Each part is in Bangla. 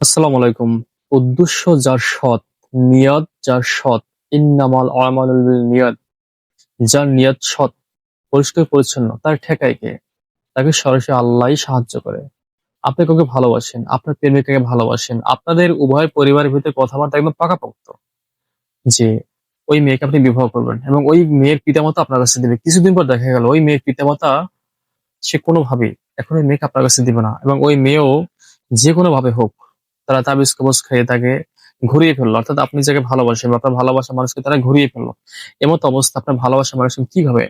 আসসালামু আলাইকুম। উদ্দেশ্য যার সৎ নিয়ত যার সৎ, ইন্নামাল আমালুল নিয়ত যার নিয়ত সৎ, পরিষ্কার পরিচ্ছন্ন, তার ঠেকায় কে? তাকে সরাসরি আল্লাহই সাহায্য করে। আপনি কাউকে ভালোবাসেন, আপনার প্রেমিকাকে ভালোবাসেন, আপনাদের উভয় পরিবারের ভিতরে কথাবার্তা একদম পাকাপোক্ত। যে ওই মেয়েকে আপনি বিবাহ করবেন এবং ওই মেয়ের পিতামাতা আপনার কাছে দিবে। কিছুদিন পর দেখা গেল, ওই মেয়ের পিতামাতা সে কোনোভাবেই এখন ওই মেয়েকে আপনার কাছে দিবে না এবং ওই মেয়েও যে কোনো ভাবে হোক তারা তাবিজ কবজ খেয়ে তাকে ঘুরিয়ে ফেলল। অর্থাৎ আপনি যাকে ভালোবাসেন বা আপনার ভালোবাসা মানুষকে তারা ঘুরিয়ে ফেলল। এমতো অবস্থা আপনার ভালোবাসা মানুষকে কীভাবে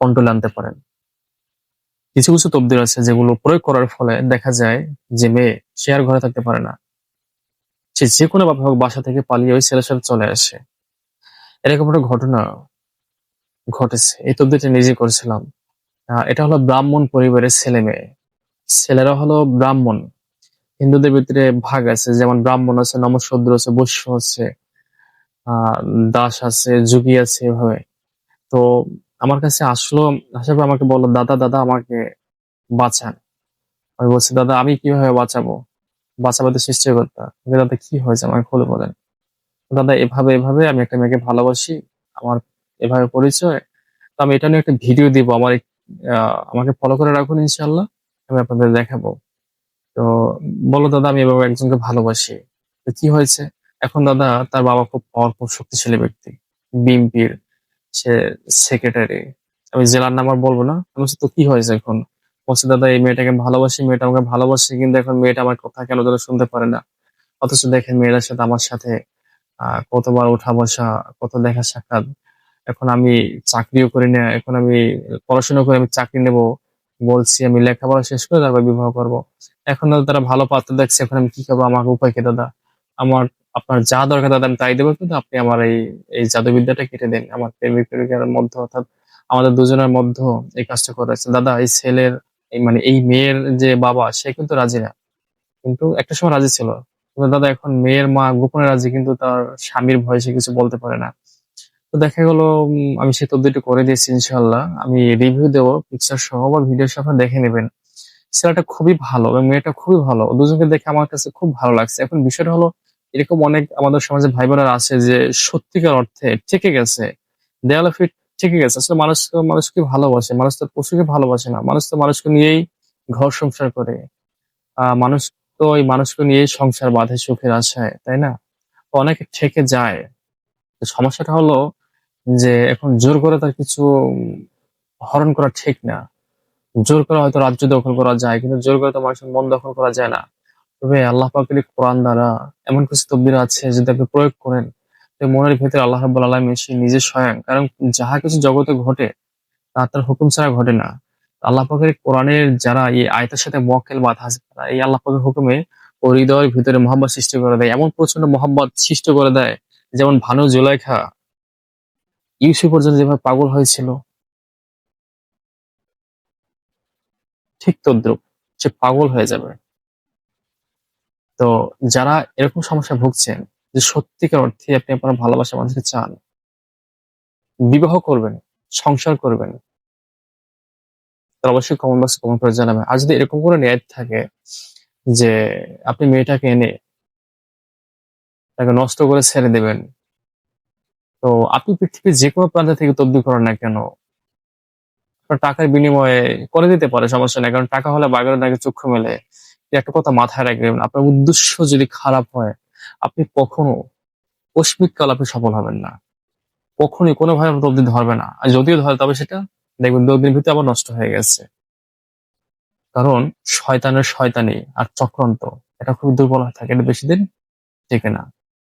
কন্ট্রোলে আনতে পারেন? কিছু কিছু তবদির আছে যেগুলো প্রয়োগ করার ফলে দেখা যায় যে মেয়ে, সে আর ঘরে থাকতে পারে না। সে যে কোনো ভাবে হোক বাসা থেকে পালিয়ে ওই ছেলের সাথে চলে আসে। এরকম একটা ঘটনা ঘটেছে। এই তবদিটা নিজে করেছিলাম। এটা হলো ব্রাহ্মণ পরিবারের ছেলে মেয়ে। ছেলেরা হলো ব্রাহ্মণ। হিন্দুদের ভিতরে ভাগ আছে, যেমন ব্রাহ্মণ আছে, নমশূদ্র আছে, বৈশ্য আছে দাস আছে, যুগী আছে এভাবে। তো আমার কাছে আসলো, আসার পর আমাকে বলল, দাদা দাদা, আমাকে বাঁচান। আমি বলছি, দাদা, আমি কীভাবে বাঁচাবো? বাঁচাবো তো সৃষ্টিকর্তা। দাদা, কি হয়েছে? আমাকে খুলে বলেন। দাদা, এভাবে এভাবে আমি একটা মেয়েকে ভালোবাসি, আমার এভাবে পরিচয়। তো আমি এটা নিয়ে একটা ভিডিও দিব, আমার আমাকে ফলো করে রাখুন ইনশাল্লাহ আমি আপনাদের দেখাবো। তো বলো দাদা, আমি এভাবে একজনকে ভালোবাসি। তো কি হয়েছে? এখন দাদা, তার বাবা খুব পাওয়ারফুল শক্তিশালী ব্যক্তি, বিএনপির সে সেক্রেটারি আমি জেলার নাম আর বলব না। আমি তো কি হয়েছে এখন? বলছে, দাদা, এই মেয়েটাকে ভালোবাসি, মেয়েটা আমাকে ভালোবাসে, কিন্তু এখন মেয়েটা আমার কথা কেন যেন শুনতে পারে না। অথচ দেখেন মেয়েটার সাথে আমার সাথে কতবার ওঠা বসা, কত দেখা সাক্ষাৎ। এখন আমি চাকরিও করি না, এখন আমি পড়াশোনা করে আমি চাকরি নেব। বলছি, আমি লেখাপড়া শেষ করে তারপর বিবাহ করব। এখন তারা ভালো পাত্র দেখছে, এখন আমি কি করব আমাকে উপায় কি দাদা? আমার, আপনার যা দরকার দাদা, আমি তাই দেবো, কিন্তু আপনি আমার এই এই জাদুবিদ্যাটা কেটে দেন। আমার প্রেমিক প্রেমিকার মধ্যে, অর্থাৎ আমাদের দুজনের মধ্যে এই কাজটা করেছে দাদা, এই ছেলের, এই মানে এই মেয়ের যে বাবা, সে কিন্তু রাজি না। কিন্তু একটা সময় রাজি ছিল। কিন্তু দাদা, এখন মেয়ের মা গোপনে রাজি, কিন্তু তার স্বামীর ভয়ে সে কিছু বলতে পারে না। তো দেখা গেল আমি সে তথ্যটি করে দিয়েছি ইনশাল্লাহ আমি রিভিউ দেবো পিকচার সহ বা ভিডিও সহ দেখে নেবেন। ছেলেটা খুবই ভালো এবং মেয়েটা খুবই ভালো। দুজনকে দেখে আমার কাছে খুব ভালো লাগছে। এখন বিষয়টা হলো, এরকম অনেক আমাদের সমাজে ভাই বোনেরা আছে যে সত্যিকার অর্থে ঠেকে গেছে। দেয়ালে ফিট ঠেকে গেছে। আসলে মানুষ, মানুষকে ভালোবাসে, মানুষ তো পশুকে ভালোবাসে না। মানুষ তো মানুষকে নিয়েই ঘর সংসার করে। আহ মানুষ তো ওই মানুষকে নিয়েই সংসার বাঁধে সুখের আশায় তাই না? অনেকে ঠেকে যায়। সমস্যাটা হলো যে এখন জোর করে তার কিছু হরণ করা ঠিক না। জোর করে হয়তো রাজ্য দখল করা যায়, কিন্তু জোর করে তো মানুষের মন দখল করা যায় না। তবে আল্লাহ পাকের কোরআন দ্বারা এমন কিছু তকদির আছে যদি আপনি প্রয়োগ করেন মনের ভেতরে আল্লাহ রাব্বুল আলামিন সে নিজে স্বয়ং, কারণ যাহা কিছু জগতে ঘটে, তা তার হুকুম ছাড়া ঘটে না। আল্লাহ পাকের কোরআনের যারা এই আয়তার সাথে মক্কেল বাধা আছে তারা এই আল্লাহ পাকের হুকুমে হৃদয়ের ভিতরে মোহাম্মদ সৃষ্টি করে দেয়। এমন প্রচণ্ড মোহাম্মদ সৃষ্টি করে দেয়, যেমন ভানু জুলাইখা ইউসি পর্যন্ত যেভাবে পাগল হয়েছিল ঠিক তদ্রুপ, সে পাগল হয়ে যাবে। তো যারা এরকম সমস্যা ভুগছেন, যে সত্যিকার অর্থে আপনি আপনার ভালোবাসা মানুষকে চান, বিবাহ করবেন, সংসার করবেন, তাহলে অবশ্যই কমেন্ট বক্সে কমেন্ট করে জানাবেন। আর যদি এরকম কোনো ন্যায় থাকে, যে আপনি মেয়েটাকে এনে তাকে নষ্ট করে ছেড়ে দেবেন, তো আপনি পৃথিবীর যে কোনো প্রান্ত থেকে তবদি করেন না কেন টাকার বিনিময়ে করে দিতে পারে, সমস্যা নেই। কারণ টাকা হলে বাগের নাকি চক্ষু মেলে। একটা কথা মাথায় রাখবেন, আপনার উদ্দেশ্য যদি খারাপ হয়, আপনি কখনো কাল আপনি সফল হবেন না। কখনোই কোনোভাবে তবদি ধরবে না। আর যদিও ধরে, তবে সেটা দেখবেন দু ভিতরে আবার নষ্ট হয়ে গেছে। কারণ শয়তানের শয়তানি আর চক্রান্ত, এটা খুব দুর্বল হয়ে থাকে, এটা বেশি দিন টেকে না।